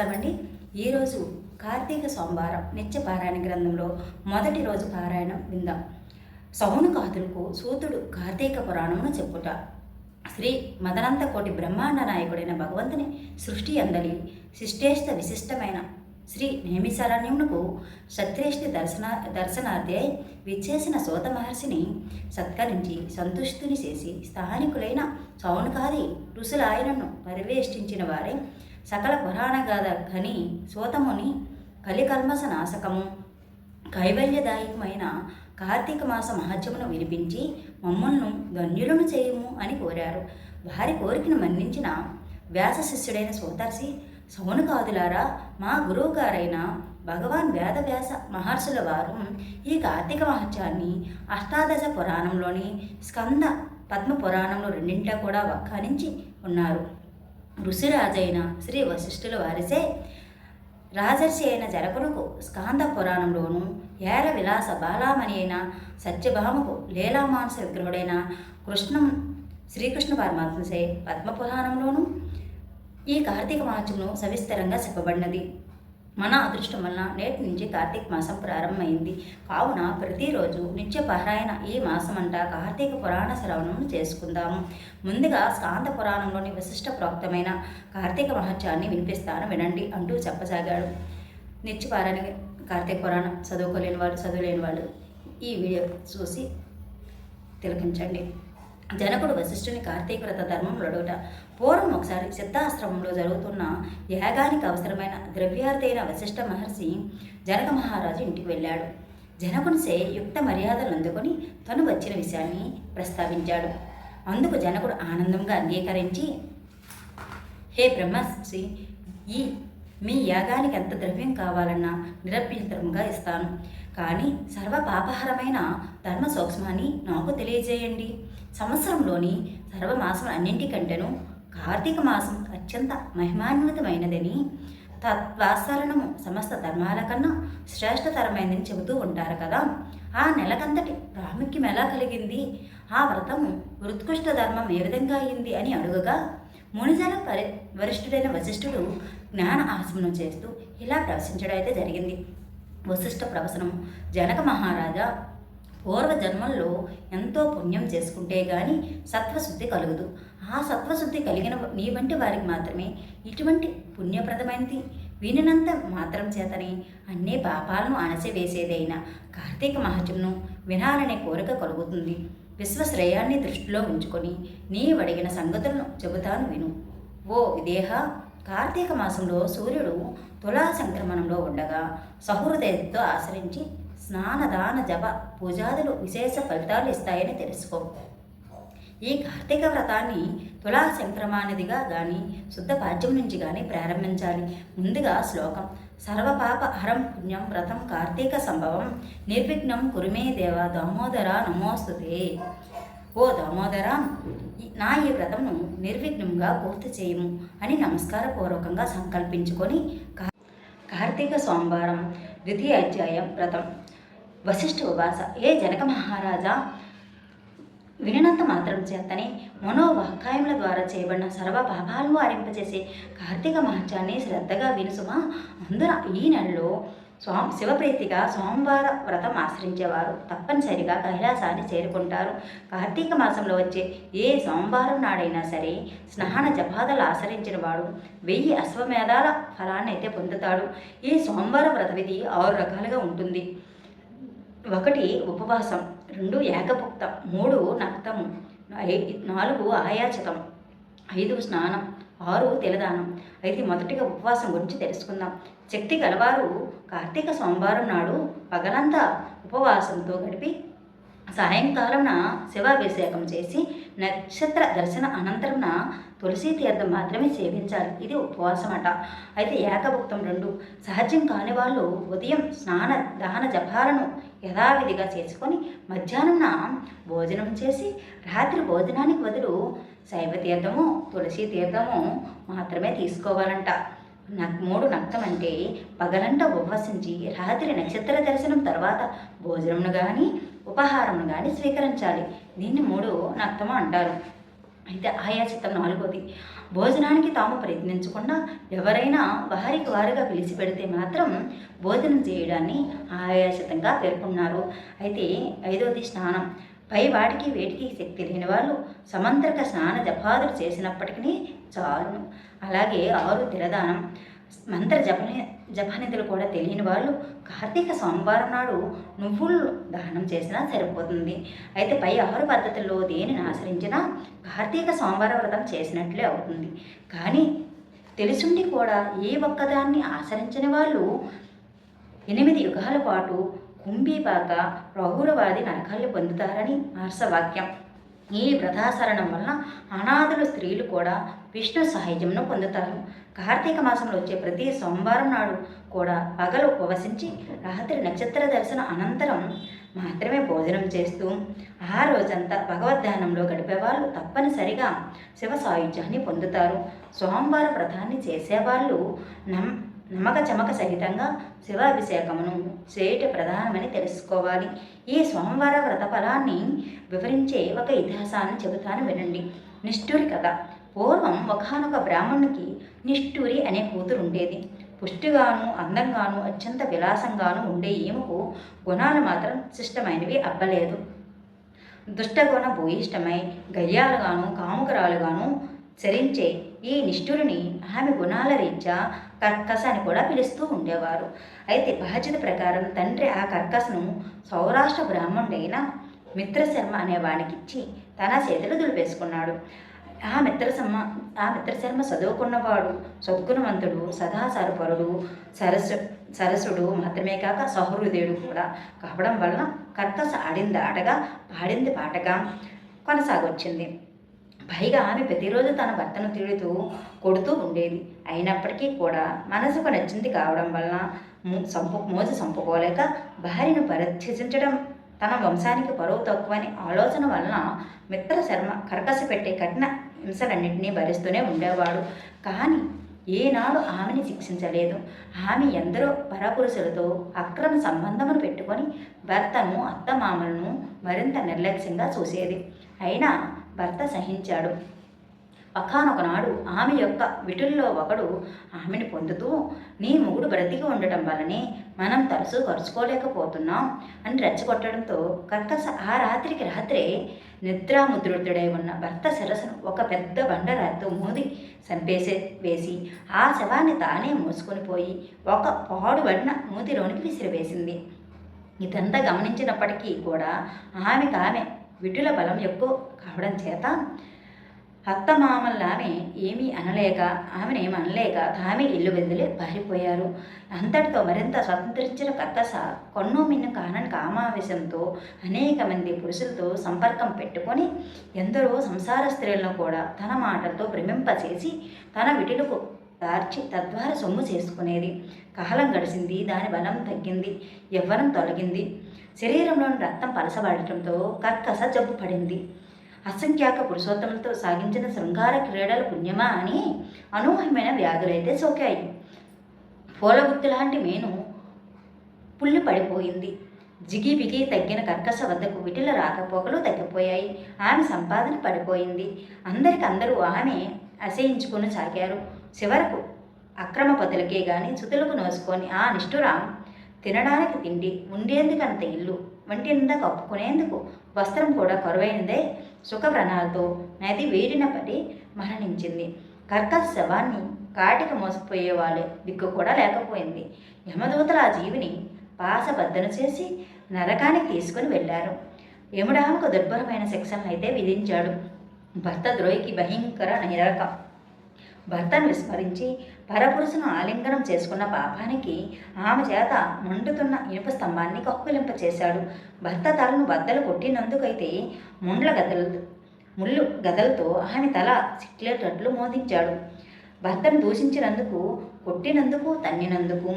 నమస్కారం ఈరోజు కార్తీక సోమవారం నిత్య పారాయణ గ్రంథంలో మొదటి రోజు పారాయణం విందాం. సౌనకాదులకు సూతుడు కార్తీక పురాణమును చెప్పుట. శ్రీ మదనంత కోటి బ్రహ్మాండ నాయకుడైన భగవంతుని సృష్టి అందలి శిష్టేష్ట విశిష్టమైన శ్రీ నేమిశారణ్యమునకు సత్రేష్టి దర్శన దర్శనార్థే విచ్చేసిన సోత మహర్షిని సత్కరించి సంతుష్టుని చేసి స్థానికులైన సౌనకాది ఋషులాయనను పరివేష్టించిన వారే సకల పురాణగాథ కని సూతముని కలికల్మస నాశకము కైవల్యదాయకమైన కార్తీక మాస మహత్యమును వినిపించి మమ్మల్ని ధన్యులను చేయము అని కోరారు. వారి కోరికను మన్నించిన వ్యాస శిష్యుడైన సోదర్శి సౌనుకాదులారా మా గురువు గారైన భగవాన్ వేదవ్యాస మహర్షుల వారు ఈ కార్తీక మహత్యాన్ని అష్టాదశ పురాణంలోని స్కంద పద్మ పురాణంలో రెండింటా కూడా వక్కానించి ఉన్నారు. ఋషిరాజైన శ్రీ వశిష్ఠుల వారిసే రాజర్షి అయిన జరకునకు స్కాంద పురాణంలోను ఏర విలాస బాలామణి అయిన సత్యభామకు లీలామాంస విగ్రహుడైన కృష్ణం శ్రీకృష్ణ పరమాత్మసే పద్మపురాణంలోను ఈ కార్తీక మాసమును సవిస్తరంగా చెప్పబడినది. మన అదృష్టం వలన నేటి నుంచి కార్తీక మాసం ప్రారంభమైంది. కావున ప్రతిరోజు నిత్య పారాయణ ఈ మాసమంటా కార్తీక పురాణ శ్రవణం చేసుకుందాము. ముందుగా స్కాంత పురాణంలోని విశిష్ట ప్రోక్తమైన కార్తీక మహత్యాన్ని వినిపిస్తాను వినండి అంటూ చెప్పసాగాడు. నిత్య పారాయణ కార్తీక పురాణం చదువుకోలేని వాళ్ళు చదువులేని వాళ్ళు ఈ వీడియో చూసి తిలకించండి. జనకుడు వశిష్ఠుని కార్తీక వ్రత ధర్మం పూర్వం ఒకసారి సిద్ధాశ్రమంలో జరుగుతున్న యాగానికి అవసరమైన ద్రవ్యార్థైన వశిష్ఠ మహర్షి జనక మహారాజు ఇంటికి వెళ్ళాడు. జనకునిసే యుక్త మర్యాదలు అందుకొని తను వచ్చిన విషయాన్ని ప్రస్తావించాడు. అందుకు జనకుడు ఆనందంగా అంగీకరించి హే బ్రహ్మశ్రీ ఈ మీ యాగానికి ఎంత ద్రవ్యం కావాలన్నా నిరభ్యంతరంగా ఇస్తాను. కానీ సర్వ పాపహరమైన ధర్మ సూక్ష్మాన్ని నాకు తెలియజేయండి. సంవత్సరంలోని సర్వమాసం అన్నింటికంటేను కార్తీక మాసం అత్యంత మహిమాన్వితమైనదని తత్వాసరణము సమస్త ధర్మాల కన్నా శ్రేష్టతరమైనదని చెబుతూ ఉంటారు కదా. ఆ నెలకంతటి ప్రాముఖ్యం ఎలా కలిగింది? ఆ వ్రతము ఉత్కృష్ట ధర్మం ఏ విధంగా అయింది అని అడుగగా మునిజన పరి వరిష్ఠుడైన వశిష్ఠుడు జ్ఞాన ఆశమనం చేస్తూ ఇలా ప్రవశించడం అయితే జరిగింది. వశిష్ఠ ప్రవచనము జనక మహారాజా పూర్వ జన్మల్లో ఎంతో పుణ్యం చేసుకుంటే గాని సత్వశుద్ధి కలుగుదు. ఆ సత్వశుద్ధి కలిగిన నీ వంటి వారికి మాత్రమే ఇటువంటి పుణ్యప్రదమైనది వినినంత మాత్రం చేతనే అన్ని పాపాలను అణచివేసేదైన కార్తీక మహత్యంను వినాలనే కోరిక కలుగుతుంది. విశ్వశ్రేయాన్ని దృష్టిలో ఉంచుకొని నీవడిగిన సంగతులను చెబుతాను విను. ఓ విదేహ! కార్తీక మాసంలో సూర్యుడు తులా సంక్రమణంలో ఉండగా సహృదయంతో ఆశ్రయించి స్నానదాన జప పూజాదులు విశేష ఫలితాలు ఇస్తాయని తెలుసుకో. ఈ కార్తీక వ్రతాన్ని తులా సంక్రమానిదిగా కానీ శుద్ధ పాద్యం నుంచి కానీ ప్రారంభించాలి. ముందుగా శ్లోకం. సర్వపాప హరం పుణ్యం వ్రతం కార్తీక సంభవం. నిర్విఘ్నం కురుమే దేవ దామోదర నమోస్తుతే. ఓ దామోదర నా ఈ వ్రతమును నిర్విఘ్నంగా పూర్తి చేయము అని నమస్కారపూర్వకంగా సంకల్పించుకొని కార్తీక సోమవారం ద్వితీయ అధ్యాయం వ్రతం. వశిష్ఠ ఉవాస ఏ జనక మహారాజా? వినినంత మాత్రం చేతనే మనోవాక్కాయముల ద్వారా చేయబడిన సర్వ పాపాలను ఆరింపచేసే కార్తీక మహత్యాన్ని శ్రద్ధగా వినుసుమా అందున ఈ నెలలో స్వాం శివప్రీతిగా సోమవార వ్రతం ఆశ్రయించేవారు. తప్పనిసరిగా కైలాసాన్ని చేరుకుంటారు. కార్తీక మాసంలో వచ్చే ఏ సోమవారం నాడైనా సరే స్నాన జపాదలు ఆచరించిన వాడు వెయ్యి అశ్వమేధాల ఫలాన్ని అయితే పొందుతాడు. ఈ సోమవార వ్రత విధి ఆరు రకాలుగా ఉంటుంది. ఒకటి ఉపవాసం రెండు ఏకభుక్తం మూడు నక్తము ఐ- నాలుగు ఆయాచతం ఐదు స్నానం ఆరు తిలదానం. అయితే మొదటిగా ఉపవాసం గురించి తెలుసుకుందాం. శక్తి గలవారు కార్తీక సోమవారం నాడు పగలంతా ఉపవాసంతో గడిపి సాయంకాలంన శివాభిషేకం చేసి నక్షత్ర దర్శన అనంతరం తులసి తీర్థం మాత్రమే సేవించాలి. ఇది ఉపవాసం అట అయితే ఏకభుక్తం రెండు. సహజం కాని వాళ్ళు ఉదయం స్నాన దహన జపాలను యథావిధిగా చేసుకొని మధ్యాహ్నం భోజనం చేసి రాత్రి భోజనానికి బదులు శైవ తీర్థము తులసి తీర్థము మాత్రమే తీసుకోవాలంట. నక్ మూడు నక్తం అంటే పగలంట ఉపవసించి రాత్రి నక్షత్ర దర్శనం తర్వాత భోజనమును కానీ ఉపహారమును కానీ స్వీకరించాలి. దీన్ని మూడు నక్తము అంటారు. అయితే ఆయాచితం నాలుగోది. భోజనానికి తాము ప్రయత్నించకుండా ఎవరైనా వారికి వారుగా పిలిచి పెడితే మాత్రం భోజనం చేయడాన్ని ఆయాసితంగా పేర్కొన్నారు. అయితే ఐదోది స్నానం. పై వాటికి వేటికి శక్తి లేని వాళ్ళు సమంత్రక స్నాన జపాదులు చేసినప్పటికీ చాలును. అలాగే ఆరు తిరదానం. మంత్ర జపని జపనిధులు కూడా తెలియని వాళ్ళు కార్తీక సోమవారం నాడు నువ్వులు దానం చేసినా సరిపోతుంది. అయితే పై ఆహార పద్ధతుల్లో దేనిని ఆశ్రయించినా కార్తీక సోమవార వ్రతం చేసినట్లే అవుతుంది. కానీ తెలుసుండి కూడా ఏ ఒక్కదాన్ని ఆచరించని వాళ్ళు ఎనిమిది యుగాల పాటు కుంభీపాక రౌరవాది నరకాలు పొందుతారని మార్సవాక్యం ఈ వ్రతాచరణం వలన అనాథులు స్త్రీలు కూడా విష్ణు సాహిత్యంను పొందుతారు. కార్తీక మాసంలో వచ్చే ప్రతి సోమవారం నాడు కూడా పగలు ఉపవసించి రాత్రి నక్షత్ర దర్శనం అనంతరం మాత్రమే భోజనం చేస్తూ ఆ రోజంతా భగవద్ధానంలో గడిపేవాళ్ళు తప్పనిసరిగా శివ సాయుధ్యాన్ని పొందుతారు. సోమవార వ్రతాన్ని చేసేవాళ్ళు నమ్ నమ్మక చమక సహితంగా శివాభిషేకమును చేయట ప్రధానమని తెలుసుకోవాలి. ఈ సోమవార వ్రత ఫలాన్ని వివరించే ఒక ఇతిహాసాన్ని చెబుతాను వినండి. నిష్ఠూరి కథ. పూర్వం ఒకనొక బ్రాహ్మణునికి నిష్ఠూరి అనే కూతురు ఉండేది పుష్టిగాను అందంగాను అత్యంత విలాసంగాను ఉండే ఈమెకు గుణాలు మాత్రం శిష్టమైనవి అబ్బలేదు. దుష్టగుణ భూయిష్టమై గయ్యాలుగాను కాముకరాలుగాను చరించే ఈ నిష్ఠురిని ఆమె గుణాల రీత్యా కర్కస అని కూడా పిలుస్తూ ఉండేవారు. అయితే బాధ్యత ప్రకారం తండ్రి ఆ కర్కసను సౌరాష్ట్ర బ్రాహ్మణుడైన మిత్రశర్మ అనే వాడికిచ్చి తన చేతులు దులిపేసుకున్నాడు. ఆ మిత్రశర్మ ఆ మిత్రశర్మ చదువుకున్నవాడు సద్గుణవంతుడు సదాసరపరుడు సరస్సు సరసుడు మాత్రమే కాక సహృదయుడు కూడా. కావడం వలన కర్కస ఆడింది ఆటగా పాడింది పాటగా కొనసాగొచ్చింది. పైగా ఆమె ప్రతిరోజు తన భర్తను తిడుతూ కొడుతూ ఉండేది. అయినప్పటికీ కూడా మనసుకు నచ్చింది కావడం వలన సంపు మోజు సంపుకోలేక భార్యను పరిత్యజించడం తన వంశానికి పరువు తక్కువని ఆలోచన వలన మిత్ర శర్మ కర్కశ పెట్టే కఠిన హింసలన్నింటినీ భరిస్తూనే ఉండేవాడు. కానీ ఏనాడు ఆమెని శిక్షించలేదు. ఆమె ఎందరో పరపురుషులతో అక్రమ సంబంధమును పెట్టుకొని భర్తను అత్తమామలను మరింత నిర్లక్ష్యంగా చూసేది. అయినా భర్త సహించాడు. ఒకనొకనాడు ఆమె యొక్క విటుల్లో ఒకడు ఆమెను పొందుతూ నీ మొగుడు బ్రతికి ఉండటం వల్లనే మనం తరచూ కరుచుకోలేకపోతున్నాం అని రెచ్చగొట్టడంతో కర్కస ఆ రాత్రికి రాత్రే నిద్రాముద్రుడై ఉన్న భర్త శిరస్సును ఒక పెద్ద బండరాతితో మోది చంపేసే వేసి ఆ శవాన్ని తానే మోసుకొని పోయి ఒక పాడుబడిన మూతిలోనికి విసిరివేసింది. ఇదంతా గమనించినప్పటికీ కూడా ఆమెకు ఆమె విటుల బలం ఎక్కువ కావడం చేత అత్తమామల్లామె ఏమీ అనలేక ఆమెను అనలేక ఆమె ఇల్లు వెదిలి పారిపోయారు. అంతటితో మరింత స్వతంత్రించిన కక్కస కొన్నో మిన్ను కానని కామావేశంతో అనేక మంది పురుషులతో సంపర్కం పెట్టుకొని ఎందరో సంసార స్త్రీలను కూడా తన మాటలతో భ్రమింపచేసి తన విటులకు దార్చి తద్వారా సొమ్ము చేసుకునేది. కాలం గడిచింది దాని బలం తగ్గింది యవ్వనం తొలగింది. శరీరంలోని రక్తం పలసబడటంతో కర్కస జబ్బు పడింది. అసంఖ్యాక పురుషోత్తములతో సాగించిన శృంగార క్రీడల పుణ్యమా అని అనూహ్యమైన వ్యాధులైతే సోకాయి. పూలగుత్తి లాంటి మేను పుల్లి పడిపోయింది. జిగి బిగి తగ్గిన కర్కశ వద్దకు విటిల రాకపోకలు తగ్గిపోయాయి. ఆమె సంపాదన పడిపోయింది. అందరికి అందరూ ఆమె అసహించుకుని సాగారు. చివరకు అక్రమ పదులకే గాని చుతులకు నోసుకొని ఆ నిష్ఠురాం తినడానికి తిండి ఉండేందుకంత ఇల్లు వంటి నిండా కప్పుకునేందుకు వస్త్రం కూడా కరువైనదే సుఖవ్రణాలతో నది వేడిన పడి మరణించింది. కర్క శవాన్ని కాటికి మోసపోయే వాళ్ళే దిక్కు కూడా లేకపోయింది. యమదూతలు ఆ జీవిని పాసబద్దను చేసి నరకానికి తీసుకుని వెళ్ళారు. యముడామకు దుర్భరమైన శిక్షలను అయితే విధించాడు. భర్త ద్రోహికి భయంకర నిరకం. భర్తను విస్మరించి పరపురుషును ఆలింగనం చేసుకున్న పాపానికి ఆమె చేత మండుతున్న ఇనుప స్తంభాన్ని కక్కులింప చేశాడు భర్త తలను బద్దలు కొట్టినందుకైతే ముండ్ల గదలు ముళ్ళు గదలతో ఆమె తల సిట్లేటట్లు మోదించాడు. భర్తను దూషించినందుకు కొట్టినందుకు తన్నినందుకు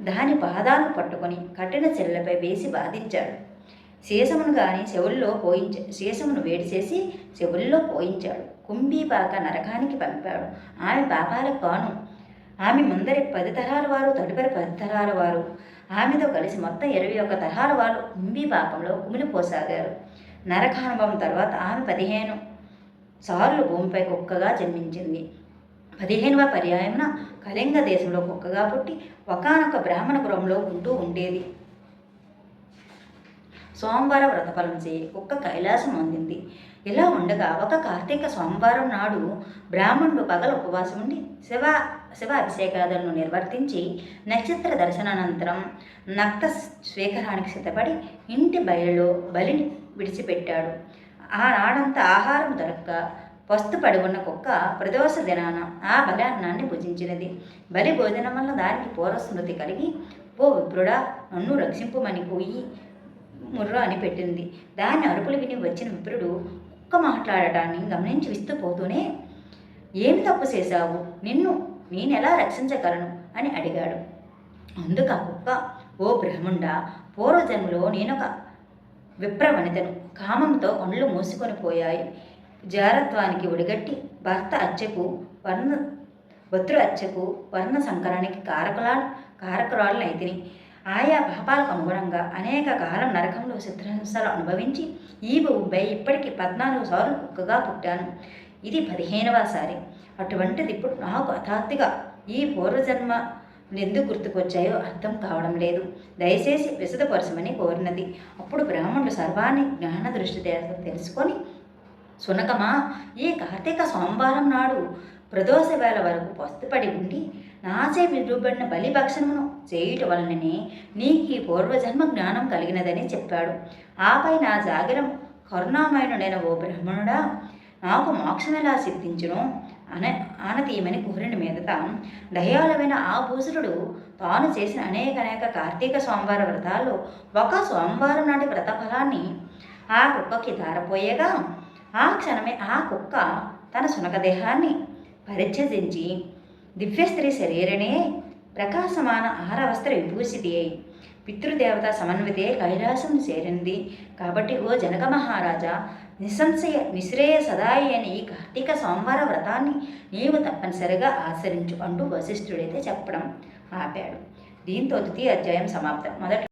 దాని పాదాలను పట్టుకొని కట్టిన చెల్లెపై వేసి బాధించాడు. శేషమును గాని చెవుల్లో పోయించ శేషమును వేడి చేసి చెవుల్లో పోయించాడు. కుంభీపాక నరకానికి పంపాడు. ఆమె పాపాలకు కాను. ఆమె ముందరి పది తరాల వారు తదుపరి పది తరాల వారు. ఆమెతో కలిసి మొత్తం ఇరవై ఒక్క తరాల వారు కుంభీపాకంలో కుమిలిపోసాగారు నరకానుభవం తర్వాత ఆమె పదిహేను సార్లు భూమిపై కుక్కగా జన్మించింది. పదిహేనవ పర్యాయమున కళింగ దేశంలో కుక్కగా పుట్టి ఒకనొక బ్రాహ్మణ గృహంలో ఉంటూ ఉండేది. సోమవారం వ్రతఫలం చేయి కుక్క కైలాసం అందింది. ఇలా ఉండగా ఒక కార్తీక సోమవారం నాడు బ్రాహ్మణుడు పగల ఉపవాసం ఉండి శివ శివ అభిషేకాదులను నిర్వర్తించి నక్షత్ర దర్శనానంతరం నక్త స్వీకారానికి సిద్ధపడి ఇంటి బయలులో బలిని విడిచిపెట్టాడు. ఆనాడంతా ఆహారం దొరక్క పస్తు పడి ఉన్న కుక్క ప్రదోష దినాన ఆ బలి అన్నాన్ని భుజించినది. బలి భోజనం వల్ల దానికి పూర్వస్మృతి కలిగి ఓ విప్రుడా నన్ను రక్షింపుమని పోయి ముర్ర అని పెట్టింది. దాన్ని అరుపులు విని వచ్చిన విప్రుడు కుక్క మాట్లాడటాన్ని గమనించి విస్తూ పోతూనే ఏమి తప్పు చేశావు? నిన్ను నేనెలా రక్షించగలను? అని అడిగాడు. అందుకు ఆ కుక్క ఓ బ్రహ్ముండ పూర్వజన్మలో నేనొక విప్రవనితను. కామంతో కళ్ళు మూసుకొని పోయాయి. జారత్వానికి ఒడిగట్టి భర్త అచ్చకు వర్ణ భద్రు అచ్చకు వర్ణ సంకరానికి కారకులా కారకురాలనైతిని ఆయా పాపాలకు అనుగుణంగా అనేక కాలం నరకంలో శత్రుహింసలు అనుభవించి ఈ ఉబ్బై ఇప్పటికి పద్నాలుగు సార్లు కుక్కగా పుట్టాను. ఇది పదిహేనవ సారి. అటువంటిది ఇప్పుడు నాకు హఠాత్తుగా ఈ పూర్వజన్మ ఎందుకు గుర్తుకొచ్చాయో అర్థం కావడం లేదు. దయచేసి విశదపరచమని కోరినది. అప్పుడు బ్రాహ్మణుడు సర్వాన్ని జ్ఞాన దృష్టి తెలుసుకొని సునకమా ఈ కార్తీక సోమవారం నాడు ప్రదోష వేళ వరకు పస్తుపడి ఉండి నాచే విరుబడిన బలిభక్షణమును చేయుట వలననే నీకు ఈ పూర్వజన్మ జ్ఞానం కలిగినదని చెప్పాడు. ఆపై నా జాగిరం కరుణామయుడైన ఓ బ్రాహ్మణుడా నాకు మోక్షమెలా ఎలా సిద్ధించును? అన ఆనతీయమని కుహరుని మీదట దయాలమైన ఆ భూసురుడు తాను చేసిన అనేక అనేక కార్తీక సోమవార వ్రతాల్లో ఒక సోమవారం నాటి వ్రత ఫలాన్ని ఆ కుక్కకి ధారపోయేగా ఆ క్షణమే ఆ కుక్క తన సునకదేహాన్ని పరిచ్ఛేదించి దివ్యస్త్రీ శరీరనే ప్రకాశమాన ఆహార విభూషితి అయి పితృదేవత సమన్వితే కైలాసం చేరింది. కాబట్టి ఓ జనక మహారాజా నిస్సంశయ నిశ్రేయ సదాయి అని ఈ కార్తీక సోమవార వ్రతాన్ని నీవు తప్పనిసరిగా ఆచరించు అంటూ వశిష్ఠుడైతే చెప్పడం ఆపాడు. దీంతో ద్వితీయ అధ్యాయం సమాప్తం. మొదటి